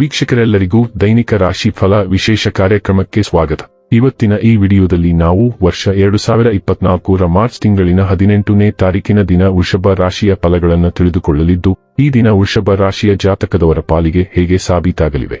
ವೀಕ್ಷಕರೆಲ್ಲರಿಗೂ ದೈನಿಕ ರಾಶಿ ಫಲ ವಿಶೇಷ ಕಾರ್ಯಕ್ರಮಕ್ಕೆ ಸ್ವಾಗತ. ಇವತ್ತಿನ ಈ ವಿಡಿಯೋದಲ್ಲಿ ನಾವು ವರ್ಷ ಎರಡು ಸಾವಿರ ಇಪ್ಪತ್ನಾಲ್ಕರ ಮಾರ್ಚ್ ತಿಂಗಳಿನ ಹದಿನೆಂಟನೇ ತಾರೀಕಿನ ದಿನ ವೃಷಭ ರಾಶಿಯ ಫಲಗಳನ್ನು ತಿಳಿದುಕೊಳ್ಳಲಿದ್ದು, ಈ ದಿನ ವೃಷಭ ರಾಶಿಯ ಜಾತಕದವರ ಪಾಲಿಗೆ ಹೇಗೆ ಸಾಬೀತಾಗಲಿವೆ?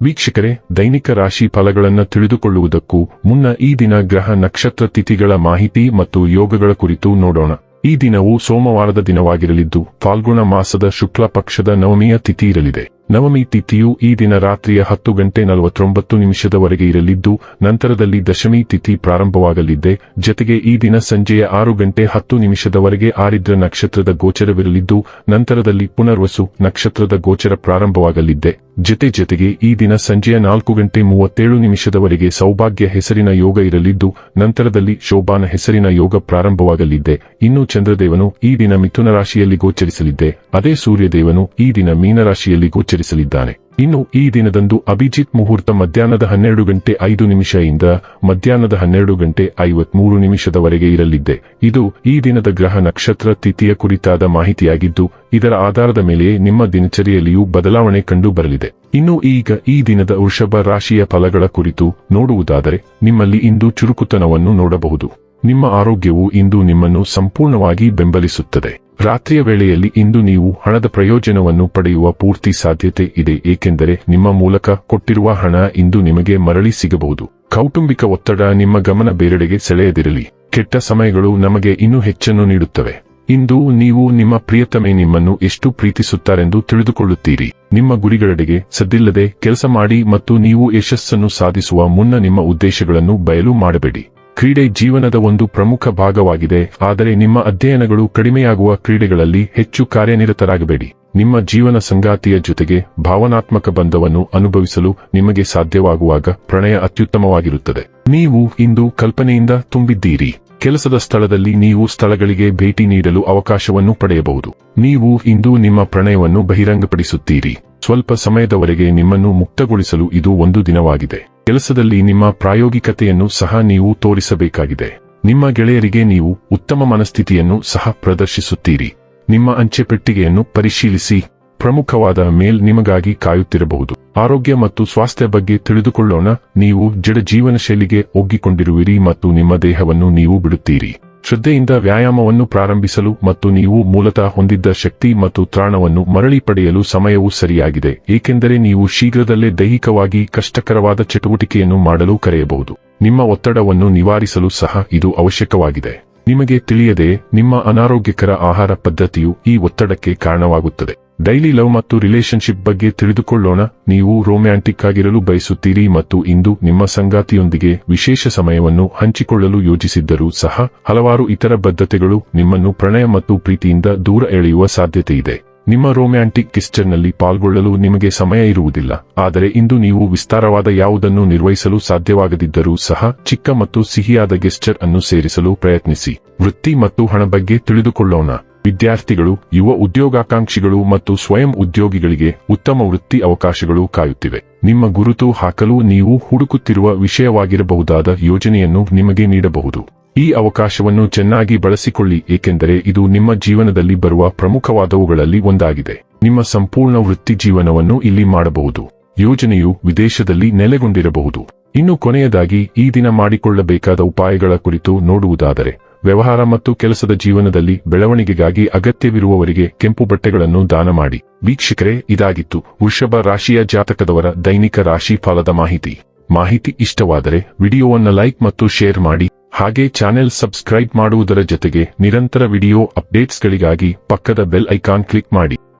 ವೀಕ್ಷಕರೇ, ದೈನಿಕ ರಾಶಿ ಫಲಗಳನ್ನು ತಿಳಿದುಕೊಳ್ಳುವುದಕ್ಕೂ ಮುನ್ನ ಈ ದಿನ ಗ್ರಹ ನಕ್ಷತ್ರ ತಿಥಿಗಳ ಮಾಹಿತಿ ಮತ್ತು ಯೋಗಗಳ ಕುರಿತು ನೋಡೋಣ. ಈ ದಿನವು ಸೋಮವಾರದ ದಿನವಾಗಿರಲಿದ್ದು, ಫಾಲ್ಗುಣ ಮಾಸದ ಶುಕ್ಲ ಪಕ್ಷದ ನವಮಿಯ ತಿಥಿ ಇರಲಿದೆ. ನವಮಿ ತಿಥಿಯು ಈ ದಿನ ರಾತ್ರಿಯ ಹತ್ತು ಗಂಟೆ ನಲವತ್ತೊಂಬತ್ತು ನಿಮಿಷದವರೆಗೆ ಇರಲಿದ್ದು, ನಂತರದಲ್ಲಿ ದಶಮಿ ತಿಥಿ ಪ್ರಾರಂಭವಾಗಲಿದ್ದೆ ಜತೆಗೆ ಈ ದಿನ ಸಂಜೆಯ ಆರು ಗಂಟೆ ಹತ್ತು ನಿಮಿಷದವರೆಗೆ ಆರಿದ್ರ ನಕ್ಷತ್ರದ ಗೋಚರವಿರಲಿದ್ದು, ನಂತರದಲ್ಲಿ ಪುನರ್ವಸು ನಕ್ಷತ್ರದ ಗೋಚರ ಪ್ರಾರಂಭವಾಗಲಿದ್ದೆ ಜತೆ ಜತೆಗೆ ಈ ದಿನ ಸಂಜೆಯ ನಾಲ್ಕು ಗಂಟೆ ಮೂವತ್ತೇಳು ನಿಮಿಷದವರೆಗೆ ಸೌಭಾಗ್ಯ ಹೆಸರಿನ ಯೋಗ ಇರಲಿದ್ದು, ನಂತರದಲ್ಲಿ ಶೋಭಾನ ಹೆಸರಿನ ಯೋಗ ಪ್ರಾರಂಭವಾಗಲಿದ್ದೆ ಇನ್ನು ಚಂದ್ರದೇವನು ಈ ದಿನ ಮಿಥುನ ರಾಶಿಯಲ್ಲಿ ಗೋಚರಿಸಲಿದ್ದೆ ಅದೇ ಸೂರ್ಯದೇವನು ಈ ದಿನ ಮೀನರಾಶಿಯಲ್ಲಿ ಗೋಚರಿಸಲಿದ್ದಾನೆ. ಇನ್ನು ಈ ದಿನದಂದು ಅಭಿಜಿತ್ ಮುಹೂರ್ತ ಮಧ್ಯಾಹ್ನದ ಹನ್ನೆರಡು ಗಂಟೆ ಐದು ನಿಮಿಷದಿಂದ ಮಧ್ಯಾಹ್ನದ ಹನ್ನೆರಡು ಗಂಟೆ ಐವತ್ಮೂರು ನಿಮಿಷದವರೆಗೆ ಇರಲಿದ್ದೆ. ಇದು ಈ ದಿನದ ಗ್ರಹ ನಕ್ಷತ್ರ ತಿಥಿಯ ಕುರಿತಾದ ಮಾಹಿತಿಯಾಗಿದ್ದು, ಇದರ ಆಧಾರದ ಮೇಲೆ ನಿಮ್ಮ ದಿನಚರಿಯಲ್ಲಿಯೂ ಬದಲಾವಣೆ ಕಂಡು ಬರಲಿದೆ ಇನ್ನು ಈಗ ಈ ದಿನದ ವೃಷಭ ರಾಶಿಯ ಫಲಗಳ ಕುರಿತು ನೋಡುವುದಾದರೆ, ನಿಮ್ಮಲ್ಲಿ ಇಂದು ಚುರುಕುತನವನ್ನು ನೋಡಬಹುದು. ನಿಮ್ಮ ಆರೋಗ್ಯವು ಇಂದು ನಿಮ್ಮನ್ನು ಸಂಪೂರ್ಣವಾಗಿ ಬೆಂಬಲಿಸುತ್ತದೆ. ರಾತ್ರಿಯ ವೇಳೆಯಲ್ಲಿ ಇಂದು ನೀವು ಹಣದ ಪ್ರಯೋಜನವನ್ನು ಪಡೆಯುವ ಪೂರ್ತಿ ಸಾಧ್ಯತೆ ಇದೆ, ಏಕೆಂದರೆ ನಿಮ್ಮ ಮೂಲಕ ಕೊಟ್ಟಿರುವ ಹಣ ಇಂದು ನಿಮಗೆ ಮರಳಿ ಸಿಗಬಹುದು. ಕೌಟುಂಬಿಕ ಒತ್ತಡ ನಿಮ್ಮ ಗಮನ ಬೇರೆಡೆಗೆ ಸೆಳೆಯದಿರಲಿ. ಕೆಟ್ಟ ಸಮಯಗಳು ನಮಗೆ ಇನ್ನೂ ಹೆಚ್ಚನ್ನು ನೀಡುತ್ತವೆ. ಇಂದು ನೀವು ನಿಮ್ಮ ಪ್ರಿಯತಮೆ ನಿಮ್ಮನ್ನು ಎಷ್ಟು ಪ್ರೀತಿಸುತ್ತಾರೆಂದು ತಿಳಿದುಕೊಳ್ಳುತ್ತೀರಿ. ನಿಮ್ಮ ಗುರಿಗಳೆಡೆಗೆ ಸದ್ದಿಲ್ಲದೆ ಕೆಲಸ ಮಾಡಿ ಮತ್ತು ನೀವು ಯಶಸ್ಸನ್ನು ಸಾಧಿಸುವ ಮುನ್ನ ನಿಮ್ಮ ಉದ್ದೇಶಗಳನ್ನು ಬಯಲು ಮಾಡಬೇಡಿ. ಕ್ರೀಡೆ ಜೀವನದ ಒಂದು ಪ್ರಮುಖ ಭಾಗವಾಗಿದೆ. ಆದರೆ ನಿಮ್ಮ ಅಧ್ಯಯನಗಳು ಕಡಿಮೆಯಾಗುವ ಕ್ರೀಡೆಗಳಲ್ಲಿ ಹೆಚ್ಚು ಕಾರ್ಯನಿರತರಾಗಬೇಡಿ. ನಿಮ್ಮ ಜೀವನ ಸಂಗಾತಿಯ ಜೊತೆಗೆ ಭಾವನಾತ್ಮಕ ಬಂಧವನ್ನು ಅನುಭವಿಸಲು ನಿಮಗೆ ಸಾಧ್ಯವಾಗುವಾಗ ಪ್ರಣಯ ಅತ್ಯುತ್ತಮವಾಗಿರುತ್ತದೆ. ನೀವು ಇಂದು ಕಲ್ಪನೆಯಿಂದ ತುಂಬಿದ್ದೀರಿ. ಕೆಲಸದ ಸ್ಥಳದಲ್ಲಿ ನೀವು ಸ್ಥಳಗಳಿಗೆ ಭೇಟಿ ನೀಡಲು ಅವಕಾಶವನ್ನು ಪಡೆಯಬಹುದು. ನೀವು ಇಂದು ನಿಮ್ಮ ಪ್ರಣಯವನ್ನು ಬಹಿರಂಗಪಡಿಸುತ್ತೀರಿ. ಸ್ವಲ್ಪ ಸಮಯದವರೆಗೆ ನಿಮ್ಮನ್ನು ಮುಕ್ತಗೊಳಿಸಲು ಇದು ಒಂದು ದಿನವಾಗಿದೆ. ಕೆಲಸದಲ್ಲಿ ನಿಮ್ಮ ಪ್ರಾಯೋಗಿಕತೆಯನ್ನು ಸಹ ನೀವು ತೋರಿಸಬೇಕಾಗಿದೆ. ನಿಮ್ಮ ಗೆಳೆಯರಿಗೆ ನೀವು ಉತ್ತಮ ಮನಸ್ಥಿತಿಯನ್ನು ಸಹ ಪ್ರದರ್ಶಿಸುತ್ತೀರಿ. ನಿಮ್ಮ ಅಂಚೆ ಪೆಟ್ಟಿಗೆಯನ್ನು ಪರಿಶೀಲಿಸಿ. ಪ್ರಮುಖವಾದ ಮೇಲ್ ನಿಮಗಾಗಿ ಕಾಯುತ್ತಿರಬಹುದು. ಆರೋಗ್ಯ ಮತ್ತು ಸ್ವಾಸ್ಥ್ಯ ಬಗ್ಗೆ ತಿಳಿದುಕೊಳ್ಳೋಣ. ನೀವು ಜಡ ಜೀವನ ಶೈಲಿಗೆ ಒಗ್ಗಿಕೊಂಡಿರುವಿರಿ ಮತ್ತು ನಿಮ್ಮ ದೇಹವನ್ನು ನೀವು ಬಿಡುತ್ತೀರಿ. ಶ್ರದ್ಧೆಯಿಂದ ವ್ಯಾಯಾಮವನ್ನು ಪ್ರಾರಂಭಿಸಲು ಮತ್ತು ನೀವು ಮೂಲತಃ ಹೊಂದಿದ್ದ ಶಕ್ತಿ ಮತ್ತು ತ್ರಾಣವನ್ನು ಮರಳಿ ಪಡೆಯಲು ಸಮಯವು ಸರಿಯಾಗಿದೆ, ಏಕೆಂದರೆ ನೀವು ಶೀಘ್ರದಲ್ಲೇ ದೈಹಿಕವಾಗಿ ಕಷ್ಟಕರವಾದ ಚಟುವಟಿಕೆಯನ್ನು ಮಾಡಲು ಕರೆಯಬಹುದು. ನಿಮ್ಮ ಒತ್ತಡವನ್ನು ನಿವಾರಿಸಲು ಸಹ ಇದು ಅವಶ್ಯಕವಾಗಿದೆ. ನಿಮಗೆ ತಿಳಿಯದೆ ನಿಮ್ಮ ಅನಾರೋಗ್ಯಕರ ಆಹಾರ ಪದ್ಧತಿಯು ಈ ಒತ್ತಡಕ್ಕೆ ಕಾರಣವಾಗುತ್ತದೆ. ಡೈಲಿ ಲವ್ ಮತ್ತು ರಿಲೇಶನ್ಶಿಪ್ ಬಗ್ಗೆ ತಿಳಿದುಕೊಳ್ಳೋಣ. ನೀವು ರೊಮ್ಯಾಂಟಿಕ್ ಆಗಿರಲು ಬಯಸುತ್ತೀರಿ ಮತ್ತು ಇಂದು ನಿಮ್ಮ ಸಂಗಾತಿಯೊಂದಿಗೆ ವಿಶೇಷ ಸಮಯವನ್ನು ಹಂಚಿಕೊಳ್ಳಲು ಯೋಜಿಸಿದ್ದರೂ ಸಹ ಹಲವಾರು ಇತರ ಬದ್ಧತೆಗಳು ನಿಮ್ಮನ್ನು ಪ್ರಣಯ ಮತ್ತು ಪ್ರೀತಿಯಿಂದ ದೂರ ಎಳೆಯುವ ಸಾಧ್ಯತೆಯಿದೆ ನಿಮ್ಮ ರೊಮ್ಯಾಂಟಿಕ್ ಕಿಸ್ಟರ್ನಲ್ಲಿ ಪಾಲ್ಗೊಳ್ಳಲು ನಿಮಗೆ ಸಮಯ ಇರುವುದಿಲ್ಲ. ಆದರೆ ಇಂದು ನೀವು ವಿಸ್ತಾರವಾದ ಯಾವುದನ್ನು ನಿರ್ವಹಿಸಲು ಸಾಧ್ಯವಾಗದಿದ್ದರೂ ಸಹ ಚಿಕ್ಕ ಮತ್ತು ಸಿಹಿಯಾದ ಗೆಸ್ಟರ್ ಅನ್ನು ಸೇರಿಸಲು ಪ್ರಯತ್ನಿಸಿ. ವೃತ್ತಿ ಮತ್ತು ಹಣ ಬಗ್ಗೆ ತಿಳಿದುಕೊಳ್ಳೋಣ. ವಿದ್ಯಾರ್ಥಿಗಳು, ಯುವ ಉದ್ಯೋಗಾಕಾಂಕ್ಷಿಗಳು ಮತ್ತು ಸ್ವಯಂ ಉದ್ಯೋಗಿಗಳಿಗೆ ಉತ್ತಮ ವೃತ್ತಿ ಅವಕಾಶಗಳು ಕಾಯುತ್ತಿವೆ. ನಿಮ್ಮ ಗುರುತು ಹಾಕಲು ನೀವು ಹುಡುಕುತ್ತಿರುವ ವಿಷಯವಾಗಿರಬಹುದಾದ ಯೋಜನೆಯನ್ನು ನಿಮಗೆ ನೀಡಬಹುದು. ಈ ಅವಕಾಶವನ್ನು ಚೆನ್ನಾಗಿ ಬಳಸಿಕೊಳ್ಳಿ, ಏಕೆಂದರೆ ಇದು ನಿಮ್ಮ ಜೀವನದಲ್ಲಿ ಬರುವ ಪ್ರಮುಖವಾದವುಗಳಲ್ಲಿ ಒಂದಾಗಿದೆ. ನಿಮ್ಮ ಸಂಪೂರ್ಣ ವೃತ್ತಿ ಜೀವನವನ್ನು ಇಲ್ಲಿ ಮಾಡಬಹುದು. ಯೋಜನೆಯು ವಿದೇಶದಲ್ಲಿ ನೆಲೆಗೊಂಡಿರಬಹುದು. ಇನ್ನು ಕೊನೆಯದಾಗಿ, ಈ ದಿನ ಮಾಡಿಕೊಳ್ಳಬೇಕಾದ ಉಪಾಯಗಳ ಕುರಿತು ನೋಡುವುದಾದರೆ ವ್ಯವಹಾರ ಮತ್ತು ಕೆಲಸದ ಜೀವನದಲ್ಲಿ ಬೆಳವಣಿಗೆಗಾಗಿ ಅಗತ್ಯವಿರುವವರಿಗೆ ಕೆಂಪು ಬಟ್ಟೆಗಳನ್ನು ದಾನ ಮಾಡಿ. ವೀಕ್ಷಕರೇ, ಇದಾಗಿತ್ತು ವೃಷಭ ರಾಶಿಯ ಜಾತಕದವರ ದೈನಿಕ ರಾಶಿ ಫಲದ ಮಾಹಿತಿ. ಮಾಹಿತಿ ಇಷ್ಟವಾದರೆ ವಿಡಿಯೋವನ್ನು ಲೈಕ್ ಮತ್ತು ಶೇರ್ ಮಾಡಿ. ಹಾಗೆ ಚಾನೆಲ್ ಸಬ್ಸ್ಕ್ರೈಬ್ ಮಾಡುವುದರ ಜೊತೆಗೆ ನಿರಂತರ ವಿಡಿಯೋ ಅಪ್ಡೇಟ್ಸ್ಗಳಿಗಾಗಿ ಪಕ್ಕದ ಬೆಲ್ ಐಕಾನ್ ಕ್ಲಿಕ್ ಮಾಡಿ.